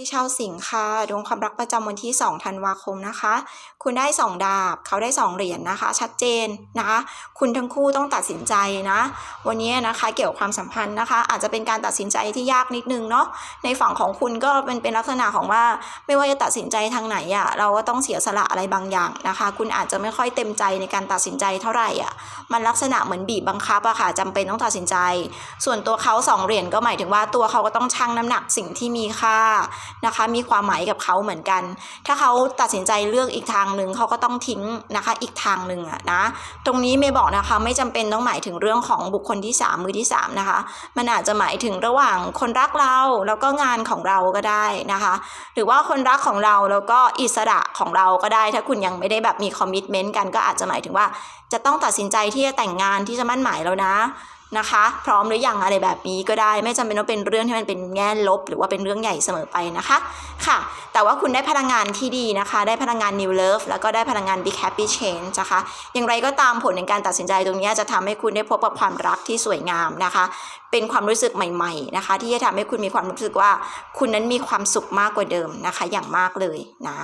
ีชาวสิงค่ะดวงความรักประจำวันที่ 2 ธันวาคมนะคะ คุณได้ 2 ดาบ เขาได้ 2 เหรียญนะคะ ชัดเจนนะคะ คุณทั้งคู่ต้องตัดสินใจนะ วันนี้นะคะเกี่ยวกับความสัมพันธ์นะคะ อาจจะเป็นการตัดสินใจที่ยากนิดนึงเนาะในฝั่งของคุณก็เป็นเป็นลักษณะของว่าไม่ว่าจะตัดสินใจทางไหนอะ่ะเราก็ต้องเสียสละอะไรบางอย่างนะคะ คุณอาจจะไม่ค่อยเต็มใจในการตัดสินใจเท่าไหร่อะมันลักษณะเหมือนบีบบังคับอะค่ะจำเป็นต้องตัดสินใจ ส่วนตัวเขาสองเหรียญก็หมายถึงว่าตัวเขาก็ต้องชั่งน้ำหนักสิ่งที่มีค่านะคะ มีความหมายกับเขาเหมือนกัน ถ้าเขาตัดสินใจเลือกอีกทางหนึ่งเขาก็ต้องทิ้งนะคะ อีกทางหนึ่งอะนะ ตรงนี้ไม่บอกนะคะไม่จำเป็นต้องหมายถึงเรื่องของบุคคลที่ 3 มือที่ 3 นะคะ มันอาจจะหมายถึงระหว่างคนรักเราแล้วก็งานของเราก็ได้นะคะ หรือว่าคนรักของเราแล้วก็อิสระของเราก็ได้ ถ้าคุณยังไม่ได้แบบมีคอมมิชเมนต์กันก็อาจจะหมายถึงว่าจะต้องตัดสินใจที่จะแต่งงานที่จะมั่นหมายแล้วนะ นะคะ พร้อมหรือยังอะไรแบบนี้ก็ได้ ไม่จำเป็นต้องเป็นเรื่องที่มันเป็นแง่ลบ หรือว่าเป็นเรื่องใหญ่เสมอไปนะคะค่ะ แต่ว่าคุณได้พลังงานที่ดีนะคะ ได้พลังงาน new love แล้วก็ได้พลังงาน big happy change นะคะ อย่างไรก็ตามผลในการตัดสินใจตรงนี้จะทำให้คุณได้พบกับความรักที่สวยงามนะคะ เป็นความรู้สึกใหม่ ๆนะคะ ที่จะทำให้คุณมีความรู้สึกว่า คุณนั้นมีความสุขมากกว่าเดิมนะคะ อย่างมากเลยนะ